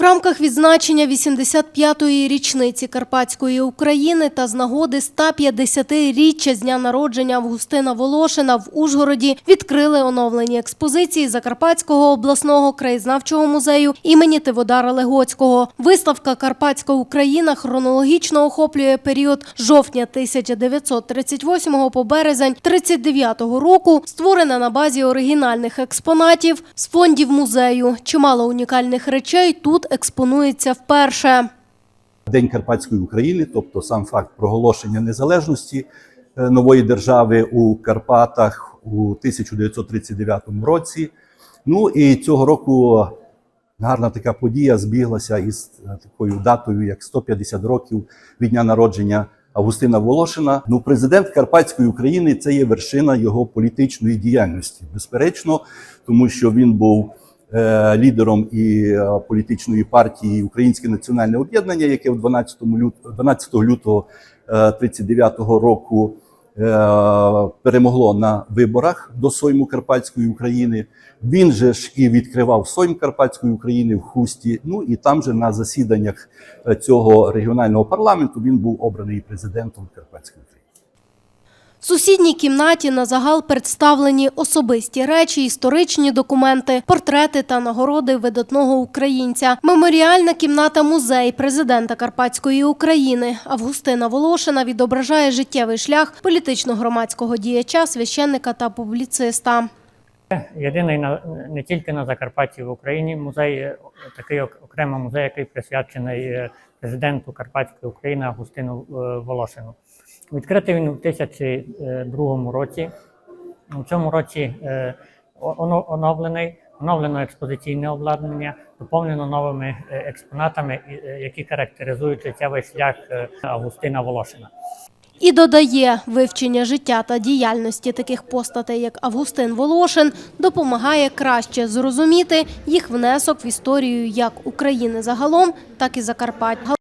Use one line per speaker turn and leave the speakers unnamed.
В рамках відзначення 85-ї річниці Карпатської України та з нагоди 150-річчя з дня народження Августина Волошина в Ужгороді відкрили оновлені експозиції Закарпатського обласного краєзнавчого музею імені Тиводара Легоцького. Виставка Карпатська Україна хронологічно охоплює період жовтня 1938 по березень 39 року, створена на базі оригінальних експонатів з фондів музею. Чимало унікальних речей тут експонується вперше.
День Карпатської України, тобто сам факт проголошення незалежності е, нової держави у Карпатах у 1939 році. Ну і цього року гарна така подія збіглася із е, такою датою, як 150 років від дня народження Августина Волошина. Ну, президент Карпатської України це є вершина його політичної діяльності, безперечно, тому що він був лідером і е, політичної партії Українське національне об'єднання, яке в 12 лют, 12 лютого 1939 року е, перемогло на виборах до Сойму Карпатської України. Він же ж і відкривав Сойм Карпатської України в Хусті. Ну і там же на засіданнях е, цього регіонального парламенту він був обраний президентом Карпатської України.
В сусідній кімнаті на загал представлені особисті речі, історичні документи, портрети та нагороди видатного українця. Меморіальна кімната музей президента Карпатської України Августина Волошина відображає життєвий шлях політично-громадського діяча, священника та публіциста.
Єдиний на не тільки на Закарпатті в Україні музей, е, такий окремий музей, який присвячений е, президенту Карпатської України Августину е, Волошину. Відкритий він у 2002 році. У цьому році е, оновлений, оновлено експозиційне обладнання, доповнено новими е, експонатами, е, які характеризують життєвий шлях е, Августина Волошина.
І додає, вивчення життя та діяльності таких постатей, як Августин Волошин, допомагає краще зрозуміти їх внесок в історію як України загалом, так і Закарпаття.